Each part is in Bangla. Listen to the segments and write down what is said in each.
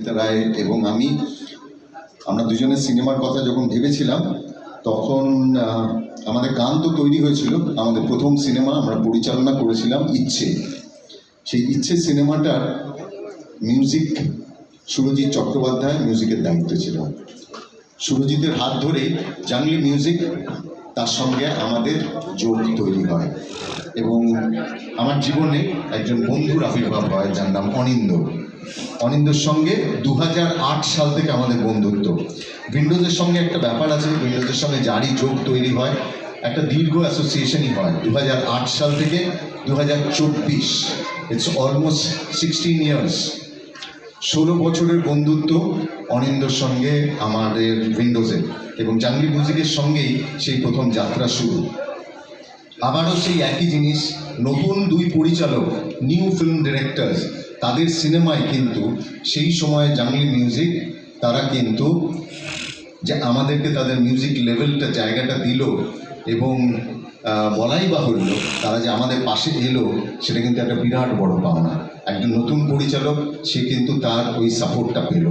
সীতা রায় এবং আমি, আমরা দুজনের সিনেমার কথা যখন ভেবেছিলাম, তখন আমাদের গান তো তৈরি হয়েছিল। আমাদের প্রথম সিনেমা আমরা পরিচালনা করেছিলাম ইচ্ছে। সেই ইচ্ছে সিনেমাটার মিউজিক সুরজিৎ চট্টোপাধ্যায় মিউজিকের দায়িত্ব ছিল। সুরজিতের হাত ধরে জাংলি মিউজিক, তার সঙ্গে আমাদের যোগ তৈরি হয়। এবং আমার জীবনে একজন বন্ধুর আবির্ভাব হয়, যার নাম অনিন্দ। অনিন্দর সঙ্গে দু হাজার আট সাল থেকে আমাদের বন্ধুত্ব। উইন্ডোজের সঙ্গে একটা ব্যাপার আছে উইন্ডোজের সঙ্গে যারই যোগ তৈরি হয়, একটা দীর্ঘ অ্যাসোসিয়েশনই হয় দু হাজার আট সাল থেকে দু হাজার চব্বিশ। ইটস অলমোস্ট সিক্সটিন ইয়ার্স ষোলো বছরের বন্ধুত্ব অনিন্দর সঙ্গে আমাদের উইন্ডোজের এবং জাংলি মিউজিকের সঙ্গেই সেই প্রথম যাত্রা শুরু। আবারও সেই একই জিনিস, নতুন দুই পরিচালক নিউ ফিল্ম ডিরেক্টরস তাদের সিনেমায় কিন্তু সেই সময় জাংলি মিউজিক, তারা কিন্তু যে আমাদেরকে তাদের মিউজিক লেভেলটা, জায়গাটা দিল এবং বলাই বাহুল্য, তারা যে আমাদের পাশে এলো, সেটা কিন্তু একটা বিরাট বড় পাওনা। একজন নতুন পরিচালক, সে কিন্তু তার ওই সাপোর্টটা পেল।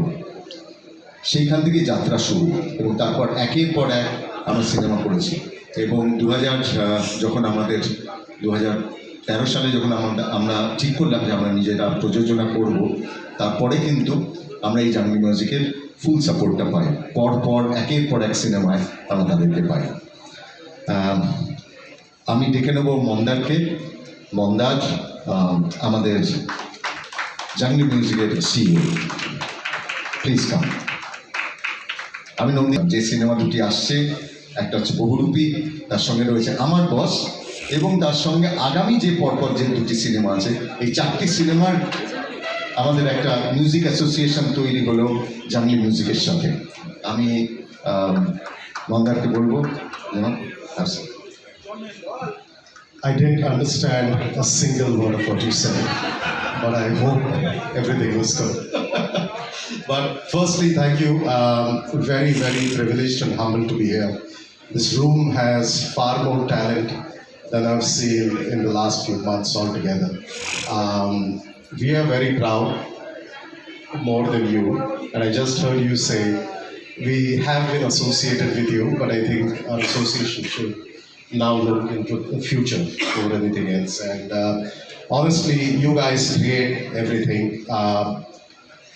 সেইখান থেকে যাত্রা শুরু এবং তারপর একের পর এক আমরা সিনেমা করেছি। এবং দু যখন আমাদের দু হাজার তেরো সালে যখন আমরা আমরা ঠিক করলাম যে আমরা নিজেরা প্রযোজনা করব, তারপরে কিন্তু আমরা এই জাংলি মিউজিকের ফুল সাপোর্টটা পাই। পর পর, একের পর এক সিনেমায় আমরা তাদেরকে পাই। আমি ডেকে নেব মন্দারকে। মন্দার আমাদের জাংলি মিউজিকের সিইও প্লিজ কাম আমি নন্দী যে সিনেমা দুটি আসছে, একটা হচ্ছে বহুরূপী, তার সঙ্গে রয়েছে আমার বস এবং তার সঙ্গে আগামী যে পরপর যে দুটি সিনেমা আছে এই চারটি সিনেমার আমাদের একটা মিউজিক অ্যাসোসিয়েশন তৈরি হলো জাংলি মিউজিকের সাথে আমি মন্দারকে বলব I didn't understand a single word of what you said, but I hope everything was good. but firstly, thank you. Um, very, very privileged and humbled to be here. This room has far more talent than I've seen in the last few months altogether. Um, we are very proud, more than you, and I just heard you say we have been associated with you, but I think our association should now look into the future more than anything else. And uh, honestly, you guys create everything. Uh,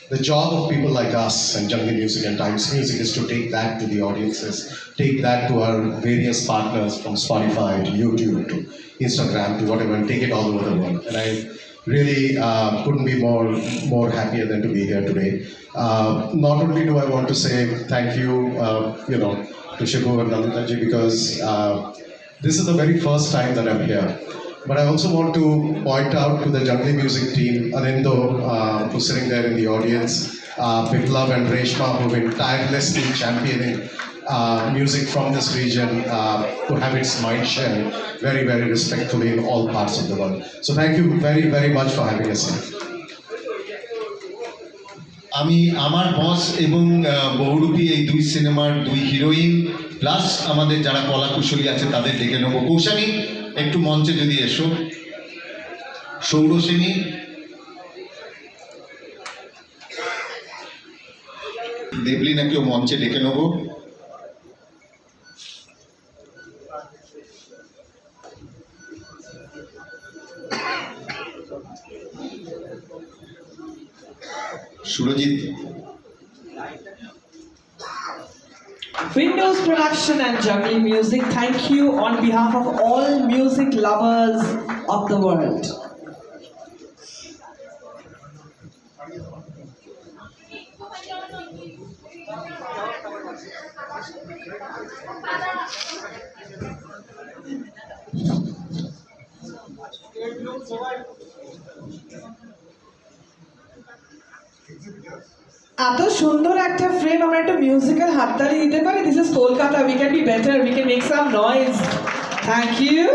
the job of people like us and Jungle Music and Times Music is to take that to the audiences, take that to our various partners from Spotify to YouTube to Instagram to whatever, and take it all over the world. And I really uh, couldn't be more more happier than to be here today. Uh, not only do I want to say thank you, uh, you know, to Shibu and Namitaji because uh, this is the very first time that I'm here. But I also want to point out to the Jungli Music team, Anendo, uh, who's sitting there in the audience, uh, and Reshma, who've been tirelessly championing uh, music from this region uh, to have its mind share very, very respectfully in all parts of the world. So thank you very, very much for having us here. আমি আমার বস এবং বহুরূপী এই দুই সিনেমার দুই হিরোইন প্লাস আমাদের যারা কলাকুশলী আছে তাদের ডেকে নেব কৌশানী একটু মঞ্চে যদি এসো। সৌরসেনী দেবলিনাকেও মঞ্চে ডেকে নেব। Surajit Windows Production and Juggling Music, thank you on behalf of all music lovers of the world. এত সুন্দর একটা ফ্রেম আমরা একটা মিউজিক্যাল হাততালি দিতে পারি? This is Kolkata we can be better we can make some noise thank you